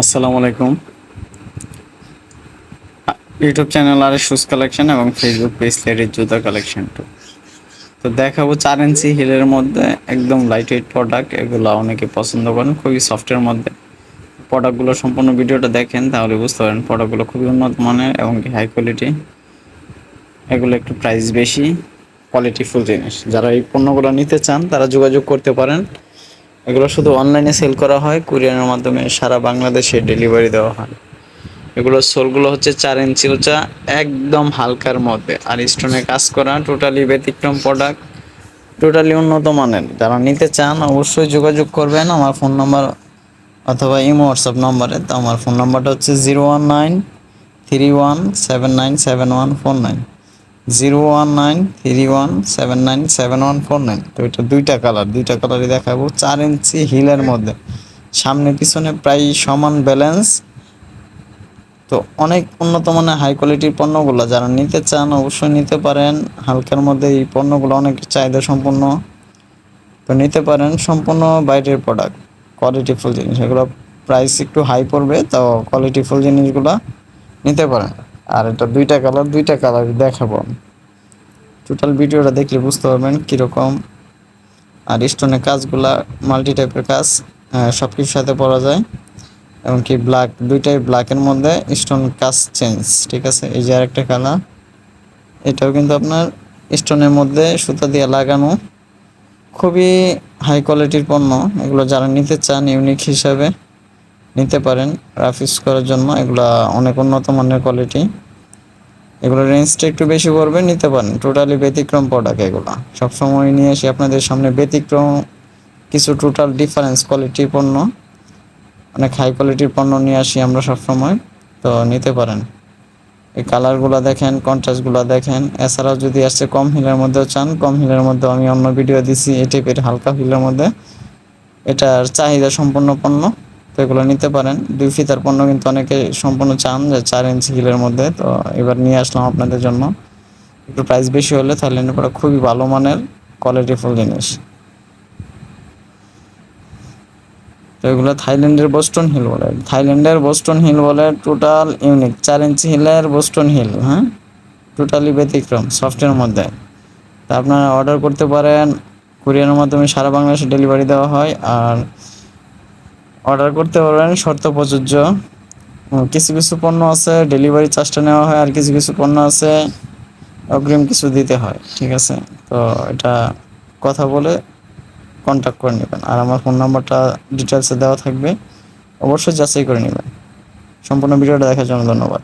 আসসালামু আলাইকুম। YouTube channel আর শুজ কালেকশন এবং ফেসবুক পেজ লেডির জুতা কালেকশন টু তো দেখাবো চার ইঞ্চি হিলের মধ্যে একদম লাইট ওয়েট প্রোডাক্ট এগুলো অনেকে পছন্দ করেন, খুবই সফটের মধ্যে। প্রোডাক্টগুলো সম্পূর্ণ ভিডিওটা দেখেন, তাহলে বুঝতে পারেন প্রোডাক্টগুলো খুবই উন্নত মানের এবং হাই কোয়ালিটি এগুলো একটু প্রাইস বেশি কোয়ালিটিফুল জিনিস। যারা এই পণ্যগুলো নিতে চান, তারা যোগাযোগ করতে পারেন। এগুলো শুধু অনলাইনে সেল করা হয় কুরিয়ারের মাধ্যমে সারা বাংলাদেশে ডেলিভারি দেওয়া হয়। এগুলোর সোলগুলো হচ্ছে চার ইঞ্চি উঁচা, একদম হালকার মধ্যে। আর স্টোনে কাজ করা টোটালি ব্যতিক্রম প্রোডাক্ট টোটালি উন্নত মানের। যারা নিতে চান, অবশ্যই যোগাযোগ করবেন আমার ফোন নাম্বার অথবা ইমো হোয়াটসঅ্যাপ নম্বরে। তো আমার ফোন নাম্বারটা হচ্ছে zero one nine three one seven nine seven one four nine zero one nine three one seven nine seven one four nine. তো এটা দুইটা কালার, দুইটা কালারই দেখাবো। চার ইঞ্চি হিলের মধ্যে। সামনে পিছনে প্রায় সমান ব্যালেন্স তো অনেক উন্নত মানের হাই কোয়ালিটির পণ্যগুলো যারা নিতে চান, অবশ্যই নিতে পারেন। হালকার মধ্যে এই পণ্যগুলো অনেক চাহিদা সম্পূর্ণ তো নিতে পারেন সম্পূর্ণ বাইরের প্রোডাক্ট কোয়ালিটিফুল জিনিস। এগুলো প্রাইস একটু হাই পড়বে, তো কোয়ালিটিফুল জিনিসগুলো নিতে পারেন। আর এটা দুইটা কালার দুইটা কালার দেখাবো টোটাল ভিডিওটা দেখলে বুঝতে পারবেন কীরকম। আর স্টোনের কাজগুলা মাল্টি টাইপের কাজ সব কিছুর সাথে পরা যায়। এমনকি ব্ল্যাক দুইটাই ব্ল্যাকের মধ্যে স্টোন কাজ চেঞ্জ ঠিক আছে? এই যে আরেকটা কালার এটাও কিন্তু আপনার স্টোনের মধ্যে সুতা দিয়ে লাগানো। খুবই হাই কোয়ালিটির পণ্য। এগুলো যারা নিতে চান ইউনিক হিসাবে। নিতে পারেন রাফিস করার জন্য। এগুলো অনেক উন্নত মানের কোয়ালিটি এগুলো রেঞ্জটা একটু বেশি পড়বে, নিতে পারেন। টোটালি ব্যতিক্রম প্রোডাক্ট এগুলো। সবসময় নিয়ে এসে আপনাদের সামনে ব্যতিক্রম, কিছু টোটাল ডিফারেন্স কোয়ালিটির পণ্য, অনেক হাই কোয়ালিটির পণ্য নিয়ে আসি আমরা সবসময়, তো নিতে পারেন। এই কালারগুলো দেখেন কন্ট্রাস্টগুলো দেখেন। এছাড়াও যদি আসছে কম হিলের মধ্যেও চান, কম হিলের মধ্যে আমি অন্য ভিডিও দিছি, এই টাইপের হালকা হিলের মধ্যে। এটার চাহিদা সম্পন্ন পণ্য। তো এগুলো নিতে পারেন। দুই ফিতার পণ্য কিন্তু অনেকে সম্পূর্ণ চান যে চার ইঞ্চি হিলের মধ্যে। তো এবার নিয়ে আসলাম আপনাদের জন্য। একটু প্রাইস বেশি হলে তাহলে পরে খুবই ভালো মানের কোয়ালিটিফুল জিনিস। তো এগুলো থাইল্যান্ডের বোস্টন হিল বলে। থাইল্যান্ডের বোস্টন হিল বলে টোটাল ইউনিক চার ইঞ্চি হিলের বোস্টন হিল হ্যাঁ? টোটালি ব্যতিক্রম সফটের মধ্যে। তা আপনারা অর্ডার করতে পারেন। কুরিয়ারের মাধ্যমে সারা বাংলাদেশে ডেলিভারি দেওয়া হয়। আর অর্ডার করতে পারবেন, শর্ত প্রযোজ্য। কিছু কিছু পণ্য আছে, ডেলিভারি চার্জটা নেওয়া হয় আর কিছু কিছু পণ্য আছে, অগ্রিম কিছু দিতে হয়, ঠিক আছে? তো এটা কথা বলে কন্ট্যাক্ট করে নেবেন। আর আমার ফোন নাম্বারটা ডিটেলসে দেওয়া থাকবে, অবশ্যই যাচাই করে নেবেন। সম্পূর্ণ ভিডিওটা দেখার জন্য ধন্যবাদ।